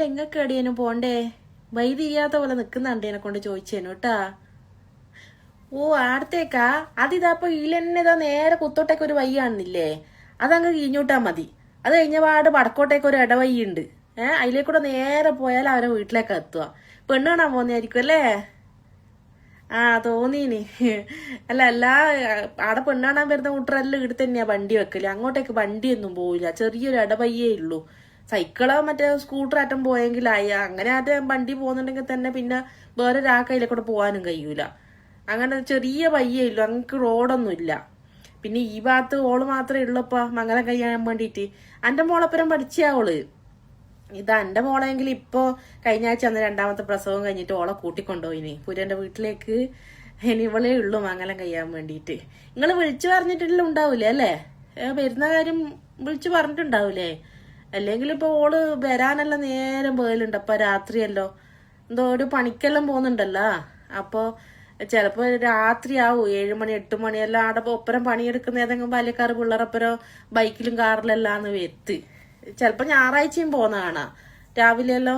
അല്ല പോണ്ടേ? വൈതിരിയാത്ത പോലെ നിക്കുന്നുണ്ട് എന്നെ കൊണ്ട് ചോദിച്ചേനു കേട്ടാ ഓ ആടത്തേക്കാ. അതിതാപ്പോ ഈലെന്നെ ഇതാ നേരെ കുത്തോട്ടേക്ക് ഒരു വയ്യാണെന്നില്ലേ അതങ്ങ് കീഞ്ഞൂട്ടാ മതി. അത് കഴിഞ്ഞ പാട് വടക്കോട്ടേക്ക് ഒരു ഇടവയ്യുണ്ട് ഏഹ് അതിലേക്കൂടെ നേരെ പോയാൽ അവരെ വീട്ടിലേക്ക് എത്തുക പെണ്ണ് കാണാൻ പോന്നെയായിരിക്കും അല്ലേ? ആ തോന്നീനി. അല്ല എല്ലാ ആടെ പെണ്ണാണാൻ വരുന്ന കൂട്ടറെല്ലാം ഇവിടെ തന്നെയാ വണ്ടി വെക്കൽ. അങ്ങോട്ടേക്ക് വണ്ടിയൊന്നും പോവില്ല. ചെറിയൊരു ഇടവയ്യേ ഉള്ളൂ. സൈക്കിളോ മറ്റേ സ്കൂട്ടർ ആറ്റം പോയെങ്കിലായി അങ്ങനെ ആറ്റം വണ്ടി പോകുന്നുണ്ടെങ്കിൽ തന്നെ പിന്നെ വേറെ ഒരാക്കയിലെ കൂടെ പോകാനും കഴിയൂല. അങ്ങനെ ചെറിയ വയ്യേ ഉള്ളൂ. അങ്ങക്ക് റോഡൊന്നുമില്ല പിന്നെ ഈ ഭാഗത്ത് ഓൾ മാത്രമേ ഉള്ളൂപ്പാ. മംഗലം കഴിയാൻ വേണ്ടിയിട്ട്. എന്റെ പഠിച്ചാ ഓൾ. ഇത് എന്റെ മോളെങ്കിൽ ഇപ്പോ കഴിഞ്ഞ ആഴ്ച അന്ന് രണ്ടാമത്തെ പ്രസവം കഴിഞ്ഞിട്ട് ഓളെ കൂട്ടിക്കൊണ്ടുപോയിനി. പുരന്റെ വീട്ടിലേക്ക് ഇനി ഇവളേ ഉള്ളൂ മംഗലം കഴിയാൻ വേണ്ടിയിട്ട്. നിങ്ങൾ വിളിച്ചു പറഞ്ഞിട്ടില്ല ഉണ്ടാവൂലേ അല്ലേ? വരുന്ന കാര്യം വിളിച്ചു പറഞ്ഞിട്ടുണ്ടാവൂലേ? അല്ലെങ്കിൽ ഇപ്പൊ ഓൾ വരാനെല്ലാം നേരം പോയലുണ്ട് അപ്പൊ രാത്രിയല്ലോ. എന്തോ ഒരു പണിക്കെല്ലാം പോകുന്നുണ്ടല്ലോ. അപ്പൊ ചിലപ്പോ രാത്രി രാത്രിയാവും. ഏഴ് മണി എട്ട് മണിയെല്ലാം ആടെ ഒപ്പരം പണിയെടുക്കുന്ന ഏതെങ്കിലും ബാല്യക്കാർ പിള്ളേരപ്പരോ ബൈക്കിലും കാറിലെല്ലാം എത്തി ചിലപ്പോ ഞായറാഴ്ചയും പോകുന്ന കാണാം. രാവിലെയല്ലോ.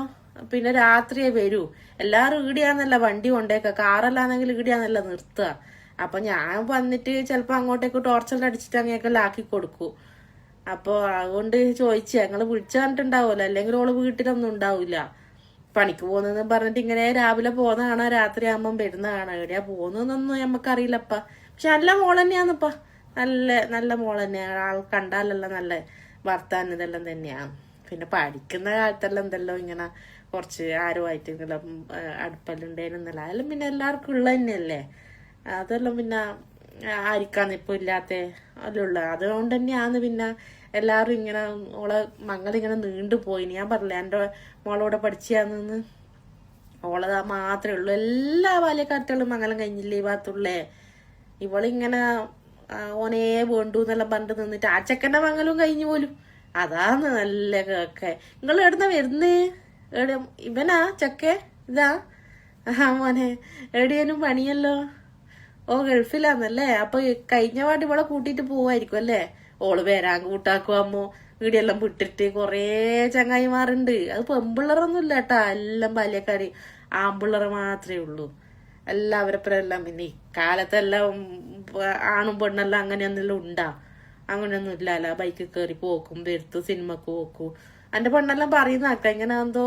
പിന്നെ രാത്രിയെ വരൂ. എല്ലാരും ഈടിയാന്നല്ല വണ്ടി കൊണ്ടേക്ക. കാറല്ലാന്നെങ്കിൽ ഈടിയാന്നല്ല നിർത്തുക അപ്പൊ ഞാൻ വന്നിട്ട് ചിലപ്പോ അങ്ങോട്ടേക്ക് ടോർച്ചറിൽ അടിച്ചിട്ട് അങ്ങനെയൊക്കെ ആക്കി കൊടുക്കും. അപ്പൊ അതുകൊണ്ട് ചോദിച്ചു ഞങ്ങൾ വിളിച്ചു കണ്ടിട്ടുണ്ടാവുമല്ലോ അല്ലെങ്കിൽ ഓൾ വീട്ടിലൊന്നും ഉണ്ടാവില്ല പണിക്ക് പോകുന്നതെന്ന് പറഞ്ഞിട്ട് ഇങ്ങനെ രാവിലെ പോകുന്നതാണോ? രാത്രി ആകുമ്പം വരുന്ന കാണാം എവിടെയാ പോകുന്നതെന്നൊന്നും നമുക്കറിയില്ലപ്പ പക്ഷെ നല്ല മോൾ തന്നെയാന്നപ്പ നല്ല നല്ല മോൾ തന്നെയാണ് ആൾ കണ്ടാലല്ല നല്ല വർത്താനം ഇതെല്ലാം തന്നെയാണ് പിന്നെ പഠിക്കുന്ന കാലത്തെല്ലാം എന്തെല്ലോ ഇങ്ങനെ കുറച്ച് ആരുമായിട്ടെങ്കിലും അടുപ്പല്ലുണ്ടേനെന്നല്ല അതെല്ലാം പിന്നെ എല്ലാവർക്കും ഉള്ള തന്നെയല്ലേ? അതെല്ലാം പിന്നെ ആരിക്കാന്ന് ഇപ്പൊ ഇല്ലാത്ത അല്ലുള്ള അതുകൊണ്ട് തന്നെയാണ് പിന്നെ എല്ലാവരും ഇങ്ങനെ ഓളെ മങ്ങളിങ്ങനെ നീണ്ടു പോയി. ഞാൻ പറഞ്ഞില്ല എന്റെ മോളോടെ പഠിച്ചാന്ന് ഓളത് മാത്രമേ ഉള്ളൂ. എല്ലാ ബാല്യക്കാരത്തുകളും മംഗലം കഴിഞ്ഞില്ലേ ഈ ഭാഗത്തുള്ളേ? ഇവളിങ്ങനെ ഓനേ വേണ്ടു എന്നെല്ലാം പറഞ്ഞിട്ട് നിന്നിട്ട് ആ ചെക്കന്റെ മംഗലും കഴിഞ്ഞു പോലും. അതാണ് നല്ല കേക്കെ. നിങ്ങൾ എവിടുന്ന വരുന്നേ? എവിടെ ഇവനാ ചക്കേ ഇതാ? ആ മോനെ. എവിടെയാനും പണിയല്ലോ? ഓ ഗൾഫിലാന്നല്ലേ അപ്പൊ കഴിഞ്ഞ പാട്ട് ഇവളെ കൂട്ടിട്ട് പോവായിരിക്കും അല്ലേ? ഓൾ വരാൻ കൂട്ടാക്കും അമ്മ. ഇടിയെല്ലാം വിട്ടിട്ട് കൊറേ ചങ്ങായിമാരുണ്ട്. അത് പെമ്പിള്ളറൊന്നും ഇല്ല കേട്ടാ. എല്ലാം ബാല്യക്കാര്. ആമ്പിള്ളറ് മാത്രമേ ഉള്ളൂ. എല്ലാവരപ്പുറം എല്ലാം പിന്നെ ഇക്കാലത്തെല്ലാം ഉം, ആണും പെണ്ണെല്ലാം അങ്ങനെയൊന്നെല്ലാം ഉണ്ടാ. അങ്ങനെയൊന്നും ഇല്ലല്ല ബൈക്കിൽ കയറി പോക്കും വരുത്തു സിനിമക്ക് പോക്കും. എന്റെ പെണ്ണെല്ലാം പറയുന്ന ഇങ്ങനെ എന്തോ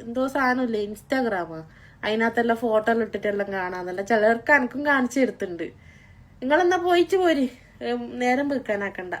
എന്തോ സാധനമില്ലേ? ഇൻസ്റ്റാഗ്രാമാ. അതിനകത്തെല്ലാം ഫോട്ടോ എല്ലാം ഇട്ടിട്ടെല്ലാം കാണാന്നല്ല ചിലർക്ക് എനക്കും കാണിച്ചു തരുത്തുണ്ട് നിങ്ങളെന്നാ പോയിച്ചു പോരി? നേരം വെക്കാനാക്കണ്ട